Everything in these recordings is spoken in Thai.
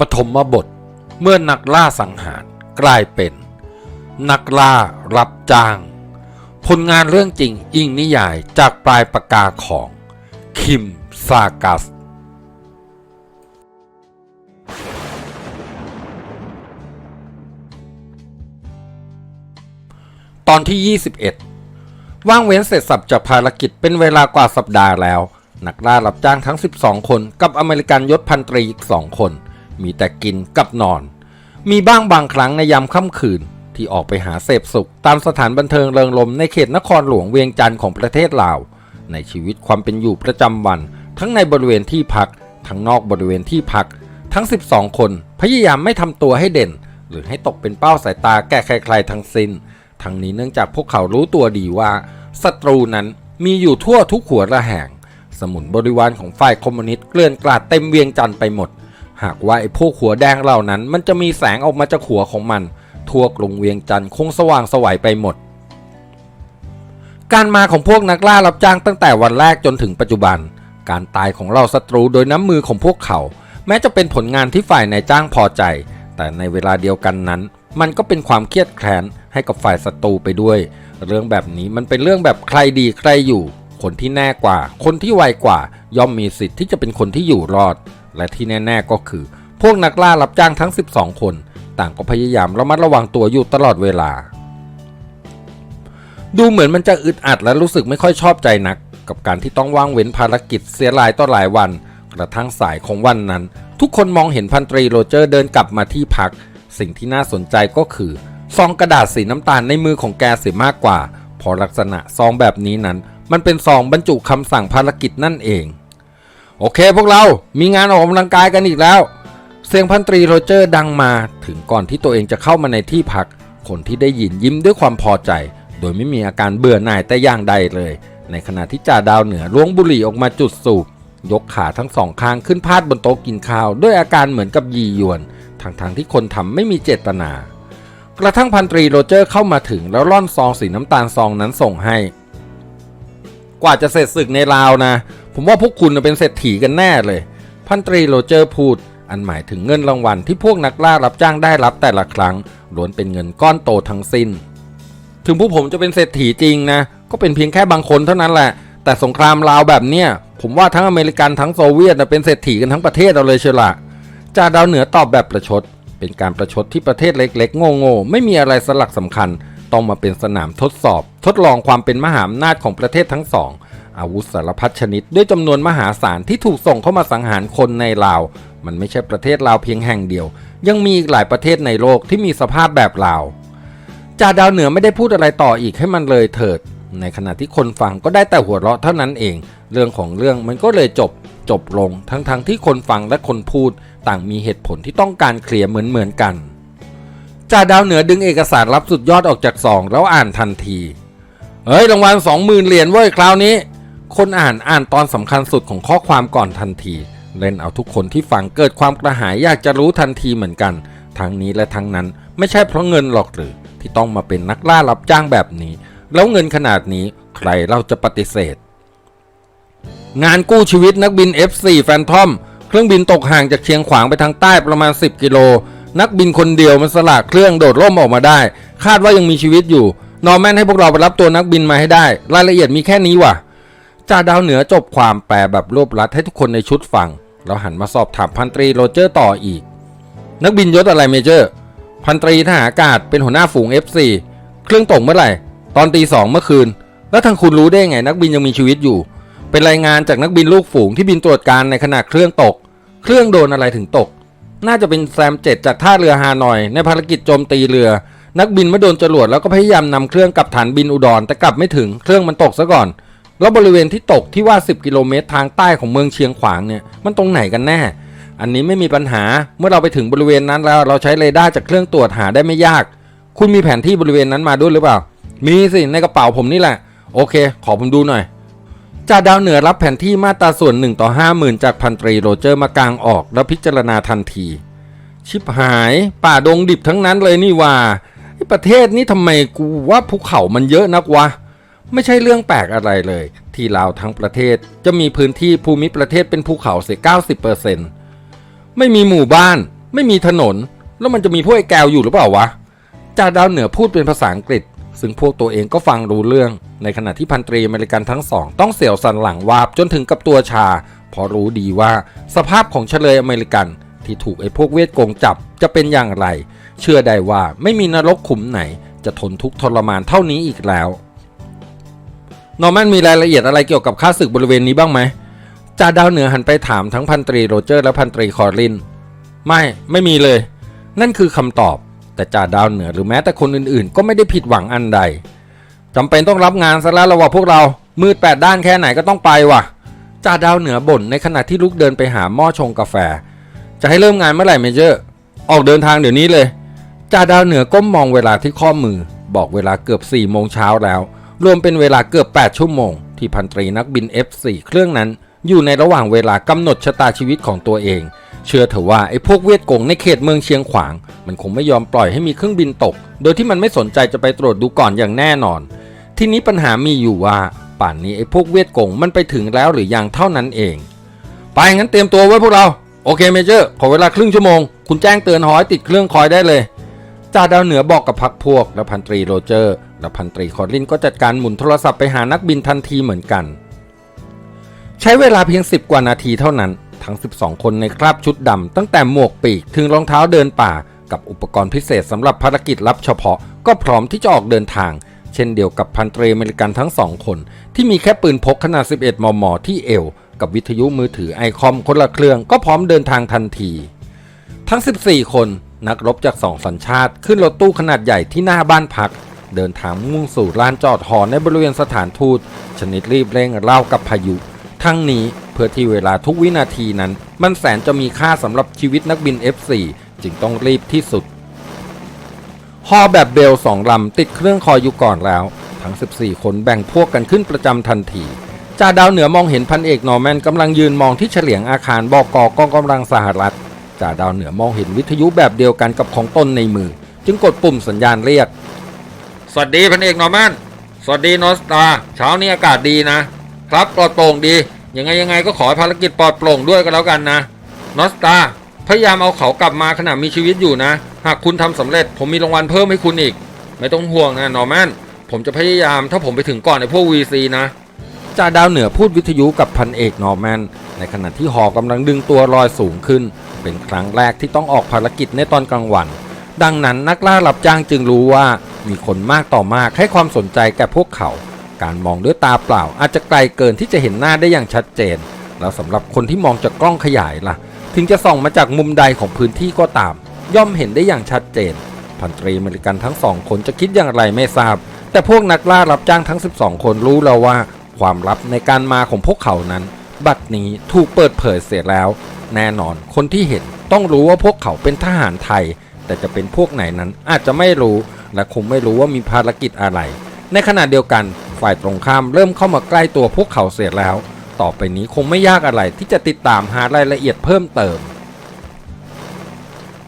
ปฐมบทเมื่อนักล่าสังหารกลายเป็น นักล่ารับจ้าง ผลงานเรื่องจริงอิงนิยายจากปลายปากกาของ คิมซากัส ตอนที่ 21 ว่างเว้นเสร็จสับจากภารกิจเป็นเวลากว่าสัปดาห์แล้ว นักล่ารับจ้างทั้ง 12 คนกับอเมริกันยศพันตรีอีก 2 คน มีแต่กินกับนอน มีบ้างบางครั้งในยามค่ำคืน ที่ออกไปหาเสพสุข ตามสถานบันเทิงเริงรมในเขตนครหลวงเวียงจันทร์ของประเทศลาว ในชีวิตความเป็นอยู่ประจำวัน ทั้งในบริเวณที่พัก ทั้งนอกบริเวณที่พัก ทั้ง 12 คน พยายามไม่ทำตัวให้เด่น หรือให้ตกเป็นเป้าสายตาแก่ใครๆทั้งสิ้น ทั้งนี้เนื่องจากพวกเขารู้ตัวดีว่าศัตรูนั้นมีอยู่ทั่วทุกหัวระแหงสมุนบริวารของฝ่ายคอมมิวนิสต์เกลื่อนกลาดเต็มเวียงจันทร์ไปหมด หากว่าไอ้พวกหัวแดงเหล่านั้น มันจะมีแสงออกมาจากหัวของมัน ทั่วกรุงเวียงจันทร์คงสว่างสวัยไปหมด การมาของพวกนักล่ารับจ้างตั้งแต่วันแรกจนถึงปัจจุบัน การตายของเราศัตรูโดยน้ำมือของพวกเขา แม้จะเป็นผลงานที่ฝ่ายนายจ้างพอใจ แต่ในเวลาเดียวกันนั้น มันก็เป็นความเครียดแค้นให้กับฝ่ายศัตรูไปด้วย เรื่องแบบนี้มันเป็นเรื่องแบบใครดีใครอยู่ คนที่แน่กว่า คนที่ไวกว่า ย่อมมีสิทธิ์ที่จะเป็นคนที่อยู่รอด และที่แน่ ๆก็คือ พวกนักล่ารับจ้างทั้ง 12 คน ต่างก็พยายามระมัดระวังตัวอยู่ตลอดเวลา ดูเหมือนมันจะอึดอัดและรู้สึกไม่ค่อยชอบใจนัก กับการที่ต้องว่างเว้นภารกิจเสียหลายต่อหลายวัน กระทั่งสายของวันนั้น ทุกคนมองเห็นพันตรีโรเจอร์เดินกลับมาที่พัก สิ่งที่น่าสนใจก็คือซองกระดาษสีน้ำตาลในมือของแกเสียมากกว่าเพอลักษณะซองแบบนี้นั้น มันเป็นซองบรรจุคำสั่งภารกิจนั่นเอง โอเคพวกเรามีงานออกกำลังกายกันอีกแล้ว เสียงพันตรีโรเจอร์ดังมาถึงก่อนที่ตัวเองจะเข้ามาในที่พัก คนที่ได้ยินยิ้มด้วยความพอใจ โดยไม่มีอาการเบื่อหน่ายแต่อย่างใดเลย ในขณะที่จ่าดาวเหนือล้วงบุหรี่ออกมาจุดสูบ ยกขาทั้งสองข้างขึ้นพาดบนโต๊ะกินข้าว ด้วยอาการเหมือนกับยียวนทั้งทางที่คนทำไม่มีเจตนา กระทั่งพันตรีโรเจอร์เข้ามาถึงแล้วล่อนซองสีน้ำตาลซองนั้นส่งให้ กว่าจะเสร็จศึกในลาวนะ ผมว่าพวกคุณเป็นเศรษฐีกันแน่เลย พันตรีโรเจอร์พูด อันหมายถึงเงินรางวัลที่พวกนักล่ารับจ้างได้รับแต่ละครั้งล้วนเป็นเงินก้อนโตทั้งสิ้น ถึงพวกผมจะเป็นเศรษฐีจริงนะ ก็เป็นเพียงแค่บางคนเท่านั้นแหละ แต่สงครามลาวแบบเนี้ยผมว่าทั้งอเมริกันทั้งโซเวียตนะเป็นเศรษฐีกันทั้งประเทศเราเลยเชียวละจ่าดาวเหนือตอบแบบประชด เป็นการประชดที่ประเทศเล็กๆโง่ๆไม่มีอะไรสลักสำคัญ ต้องมาเป็นสนามทดสอบ ทดลองความเป็นมหาอำนาจของประเทศทั้งสอง อาวุธสารพัดชนิดด้วยจำนวนมหาศาลที่ถูกส่งเข้ามาสังหารคนในลาว มันไม่ใช่ประเทศลาวเพียงแห่งเดียว ยังมีอีกหลายประเทศในโลกที่มีสภาพแบบลาวจ่าดาวเหนือไม่ได้พูดอะไรต่ออีกให้มันเลยเถิด ในขณะที่คนฟังก็ได้แต่หัวเราะเท่านั้นเอง เรื่องของเรื่องมันก็เลยจบจบลงทั้งๆทที่คนฟังและคนพูด ต่างมีเหตุผลที่ต้องการเคลียร์เหมือนเหมือนๆกันจ่าดาวเหนือดึงเอกสารรับสุดยอดออกจากซองแล้วอ่านทันที เฮ้ยรางวัลสองหมื่นเหรียญเว้ยคราวนี้ คนอ่านอ่านตอนสำคัญสุดของข้อความก่อนทันที เล่นเอาทุกคนที่ฟังเกิดความกระหายอยากจะรู้ทันทีเหมือนกัน ทั้งนี้และทั้งนั้นไม่ใช่เพราะเงินหรอกหรือ ที่ต้องมาเป็นนักล่ารับจ้างแบบนี้ แล้วเงินขนาดนี้ใครเราจะปฏิเสธ งานกู้ชีวิตนักบิน F4 แฟนทอมเครื่องบินตกห่างจากเชียงขวางไปทางใต้ประมาณ 10 กิโล นักบินคนเดียวมันสละเครื่องโดดร่มออกมาได้ คาดว่ายังมีชีวิตอยู่ นอร์แมนให้พวกเราไปรับตัวนักบินมาให้ได้ รายละเอียดมีแค่นี้ว่ะ จ่าดาวเหนือจบความแปลแบบรวบรัดให้ทุกคนในชุดฟัง แล้วหันมาสอบถามพันตรีโรเจอร์ต่ออีก นักบินยศอะไรเมเจอร์ พันตรีทหารอากาศเป็นหัวหน้าฝูง F4 เครื่องตกเมื่อไหร่ ตอนตีสองเมื่อคืน แล้วทางคุณรู้ได้ไงนักบินยังมีชีวิตอยู่ เป็นรายงานจากนักบินลูกฝูงที่บินตรวจการในขณะเครื่องตก เครื่องโดนอะไรถึงตก น่าจะเป็นแซมเจ็ดจากท่าเรือฮานอย ในภารกิจโจมตีเรือ นักบินเมื่อโดนจรวดแล้วก็พยายามนำเครื่องกลับฐานบินอุดรแต่กลับไม่ถึงเครื่องมันตกซะก่อน แล้วบริเวณที่ตกที่ว่า 10 กิโลเมตรทางใต้ของเมืองเชียงขวางเนี่ยมันตรงไหนกันแน่ อันนี้ไม่มีปัญหาเมื่อเราไปถึงบริเวณนั้นแล้วเราใช้เรดาร์จากเครื่องตรวจหาได้ไม่ยาก คุณมีแผนที่บริเวณนั้นมาด้วยหรือเปล่า มีสิในกระเป๋าผมนี่แหละ โอเค ขอผมดูหน่อยจ่าดาวเหนือรับแผนที่มาตราส่วน1ต่อ50,000 จากพันตรีโรเจอร์มากางออกแล้วพิจารณาทันที ชิบหายป่าดงดิบทั้งนั้นเลยนี่ว่าประเทศนี้ทำไมกูว่าภูเขามันเยอะนักวะ ไม่ใช่เรื่องแปลกอะไรเลย ที่ลาวทั้งประเทศจะมีพื้นที่ภูมิประเทศเป็นภูเขาเสีย90%ไม่มีหมู่บ้าน ไม่มีถนน แล้วมันจะมีพวกไอ้แกวอยู่หรือเปล่าวะจ่าดาวเหนือพูดเป็นภาษาอังกฤษ ซึ่งพวกตัวเองก็ฟังรู้เรื่อง ในขณะที่พันตรีอเมริกันทั้งสอง ต้องเสียวสันหลังวาบจนถึงกับตัวชาเพอรู้ดีว่าสภาพของเฉลยอเมริกัน ที่ถูกไอ้พวกเวทโกงจับจะเป็นอย่างไร เชื่อได้ว่าไม่มีนรกขุมไหน จะทนทุกข์ทรมานเท่านี้อีกแล้ว นอร์แมนมีรายละเอียดอะไรเกี่ยวกับค่าศึกบริเวณนี้บ้างไหมจ่าดาวเหนือหันไปถามทั้งพันตรีโรเจอร์และพันตรีคอร์ลิน ไม่ไม่มีเลย นั่นคือคำตอบ แต่จ่าดาวเหนือหรือแม้แต่คนอื่นๆ ก็ไม่ได้ผิดหวังอันใดจำเป็นต้องรับงานซะแล้วละว่าพวกเรามืดแปดด้านแค่ไหนก็ต้องไปว่ะจ่าดาวเหนือบ่นในขณะที่ลุกเดินไปหาหม้อชงกาแฟ จะให้เริ่มงานเมื่อไหร่เมเจอร์ ออกเดินทางเดี๋ยวนี้เลยจ่าดาวเหนือก้มมองเวลาที่ข้อมือ บอกเวลาเกือบ4ี่โมงเช้าแล้ว รวมเป็นเวลาเกือบ 8 ชั่วโมง ที่พันตรีนักบิน F4 เครื่องนั้น อยู่ในระหว่างเวลากำหนดชะตาชีวิตของตัวเอง เชื่อเถอะว่าไอ้พวกเวียดกงในเขตเมืองเชียงขวาง มันคงไม่ยอมปล่อยให้มีเครื่องบินตก โดยที่มันไม่สนใจจะไปตรวจดูก่อนอย่างแน่นอน ทีนี้ปัญหามีอยู่ว่า ป่านนี้ไอ้พวกเวียดกงมันไปถึงแล้วหรือยังเท่านั้นเอง ไปงั้นเตรียมตัวไว้พวกเรา โอเคเมเจอร์ขอเวลาครึ่งชั่วโมง คุณแจ้งเตือนหอให้ติดเครื่องคอยได้เลย จ่าดาวเหนือบอกกับพักพวก และพันตรีโรเจอร์และพันตรีคอร์ลินก็จัดการหมุนโทรศัพท์ไปหานักบินทันทีเหมือนกัน ใช้เวลาเพียง 10 กว่านาทีเท่านั้น ทั้ง 12 คนในคราบชุดดำตั้งแต่หมวกปีกถึงรองเท้าเดินป่า กับอุปกรณ์พิเศษสำหรับภารกิจลับเฉพาะก็พร้อมที่จะออกเดินทาง เช่นเดียวกับพันตรีอเมริกันทั้งสองคน ที่มีแค่ปืนพกขนาด 11 มม ที่เอว กับวิทยุมือถือไอคอมคนละเครื่องก็พร้อมเดินทางทันที ทั้ง 14 คน นักรบจากสองสัญชาติขึ้นรถตู้ขนาดใหญ่ที่หน้าบ้านพัก เดินทางมุ่งสู่ลานจอดหอในบริเวณสถานทูต ชนิดรีบเร่งเล่ากับพายุ ทั้งนี้เพื่อที่เวลาทุกวินาทีนั้น มันแสนจะมีค่าสำหรับชีวิตนักบิน F4 จึงต้องรีบที่สุดฮอแบบเบลสองลำติดเครื่องคอยอยู่ก่อนแล้ว ทั้ง 14 คนแบ่งพวกกันขึ้นประจำทันทีจ่าดาวเหนือมองเห็นพันเอกนอร์แมนกำลังยืนมองที่เฉลียงอาคารบอกกกองกำลังสหรัฐ จ่าดาวเหนือมองเห็นวิทยุแบบเดียวกันกับของตนในมือ จึงกดปุ่มสัญญาณเรียก สวัสดีพันเอกนอร์แมนสวัสดีนอสตาเช้านี้อากาศดีนะ ครับปลอดโปร่งดียังไงยังไงก็ขอให้ภารกิจปลอดโปร่งด้วยก็แล้วกันนะนอสตาพยายามเอาเขากลับมาขณะมีชีวิตอยู่นะ หากคุณทำสำเร็จ ผมมีรางวัลเพิ่มให้คุณอีก ไม่ต้องห่วงนะนอร์แมนผมจะพยายามถ้าผมไปถึงก่อนไอ้พวก VC นะจ่าดาวเหนือพูดวิทยุกับพันเอกนอร์แมนในขณะที่หอกำลังดึงตัวลอยสูงขึ้น เป็นครั้งแรกที่ต้องออกภารกิจในตอนกลางวัน ดังนั้นนักล่ารับจ้างจึงรู้ว่ามีคนมากต่อมากให้ความสนใจแก่พวกเขา การมองด้วยตาเปล่าอาจจะไกลเกินที่จะเห็นหน้าได้อย่างชัดเจน แล้วสำหรับคนที่มองจากกล้องขยายล่ะ ถึงจะส่องมาจากมุมใดของพื้นที่ก็ตาม ย่อมเห็นได้อย่างชัดเจน พันตรีเมริกันทั้งสองคนจะคิดอย่างไรไม่ทราบ แต่พวกนักล่ารับจ้างทั้ง 12 คนรู้แล้วว่า ความลับในการมาของพวกเขานั้น บัดนี้ถูกเปิดเผยเสียแล้ว แน่นอนคนที่เห็นต้องรู้ว่าพวกเขาเป็นทหารไทย แต่จะเป็นพวกไหนนั้นอาจจะไม่รู้ และคงไม่รู้ว่ามีภารกิจอะไร ในขณะเดียวกันฝ่ายตรงข้ามเริ่มเข้ามาใกล้ตัวพวกเขาเสียแล้ว ต่อไปนี้คงไม่ยากอะไรที่จะติดตามหารายละเอียดเพิ่มเติม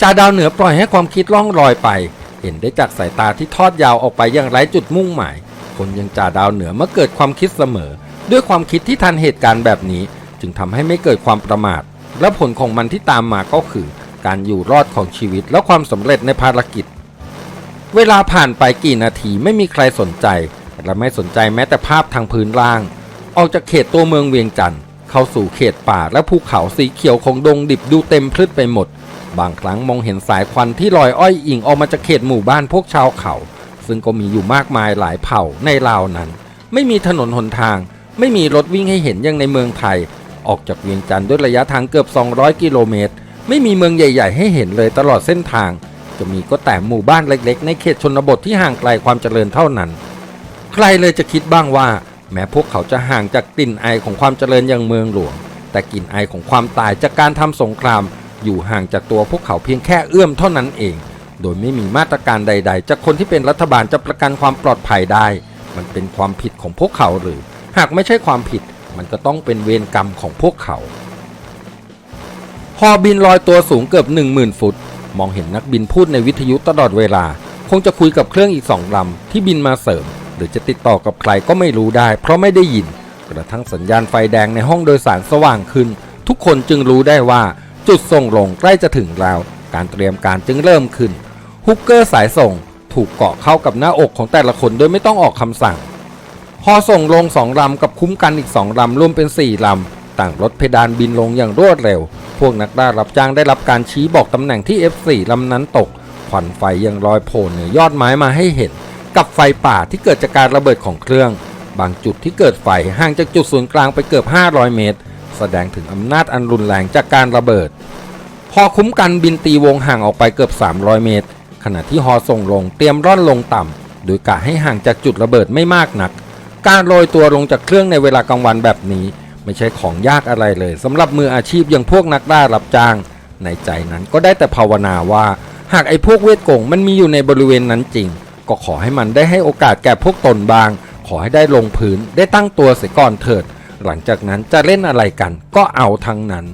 จ่าดาวเหนือปล่อยให้ความคิดล่องลอยไป เห็นได้จากสายตาที่ทอดยาวออกไปอย่างไร้จุดมุ่งหมาย คนยังจ่าดาวเหนือเมื่อเกิดความคิดเสมอ ด้วยความคิดที่ทันเหตุการณ์แบบนี้ จึงทำให้ไม่เกิดความประมาท และผลของมันที่ตามมาก็คือ การอยู่รอดของชีวิตและความสำเร็จในภารกิจ เวลาผ่านไปกี่นาทีไม่มีใครสนใจ และไม่สนใจแม้แต่ภาพทางพื้นล่าง ออกจากเขตตัวเมืองเวียงจันทร์เข้าสู่เขตป่าและภูเขาสีเขียวของดงดิบดูเต็มพลึดไปหมด บางครั้งมองเห็นสายควันที่ลอยอ้อยอิงออกมาจากเขตหมู่บ้านพวกชาวเขา ซึ่งก็มีอยู่มากมายหลายเผ่าในลาวนั้น ไม่มีถนนหนทาง ไม่มีรถวิ่งให้เห็นอย่างในเมืองไทย ออกจากเวียงจันทร์ด้วยระยะทางเกือบ 200 กิโลเมตร ไม่มีเมืองใหญ่ ๆ ให้เห็นเลยตลอดเส้นทาง จะมีก็แต่หมู่บ้านเล็ก ๆ ในเขตชนบทที่ห่างไกลความเจริญเท่านั้น ใครเลยจะคิดบ้างว่า แม้พวกเขาจะห่างจากกลิ่นไอของความเจริญอย่างเมืองหลวง แต่กลิ่นไอของความตายจากการทำสงคราม อยู่ห่างจากตัวพวกเขาเพียงแค่เอื้อมเท่านั้นเอง โดยไม่มีมาตรการใด ๆ จากคนที่เป็นรัฐบาลจะประกันความปลอดภัยได้ มันเป็นความผิดของพวกเขาหรือ หากไม่ใช่ความผิด มันก็ต้องเป็นเวรกรรมของพวกเขาฮอบินลอยตัวสูงเกือบ 10,000 ฟุต มองเห็นนักบินพูดในวิทยุตลอดเวลา คงจะคุยกับเครื่องอีกสองลำที่บินมาเสริม หรือจะติดต่อกับใครก็ไม่รู้ได้ เพราะไม่ได้ยิน กระทั่งสัญญาณไฟแดงในห้องโดยสารสว่างขึ้น ทุกคนจึงรู้ได้ว่าจุดส่งลงใกล้จะถึงแล้ว การเตรียมการจึงเริ่มขึ้น ฮุกเกอร์สายส่งถูกเกาะเข้ากับหน้าอกของแต่ละคนโดยไม่ต้องออกคำสั่ง อส่งลงสองลำกับคุ้มกันอีกสองลำรวมเป็นสี่ลำ ต่างลดเพดานบินลงอย่างรวดเร็ว พวกนักล่ารับจ้างได้รับการชี้บอกตำแหน่งที่ F4 ลำนั้นตกควันไฟยังลอยโผล่เหนือยอดไม้มาให้เห็น กับไฟป่าที่เกิดจากการระเบิดของเครื่อง บางจุดที่เกิดไฟห่างจากจุดศูนย์กลางไปเกือบ 500 เมตร แสดงถึงอำนาจอันรุนแรงจากการระเบิด พอคุ้มกันบินตีวงห่างออกไปเกือบ 300 เมตร ขณะที่ฮอส่งลงเตรียมร่อนลงต่ำโดยกะให้ห่างจากจุดระเบิดไม่มากนัก การโรยตัวลงจากเครื่องในเวลากลางวันแบบนี้ ไม่ใช่ของยากอะไรเลยสำหรับมืออาชีพอย่างพวกนักล่ารับจ้าง ในใจนั้นก็ได้แต่ภาวนาว่า หากไอ้พวกเวทโกงมันมีอยู่ในบริเวณนั้นจริง ก็ขอให้มันได้ให้โอกาสแก่พวกตนบาง ขอให้ได้ลงพื้นได้ตั้งตัวเสียก่อนเถิด หลังจากนั้นจะเล่นอะไรกันก็เอาทั้งนั้น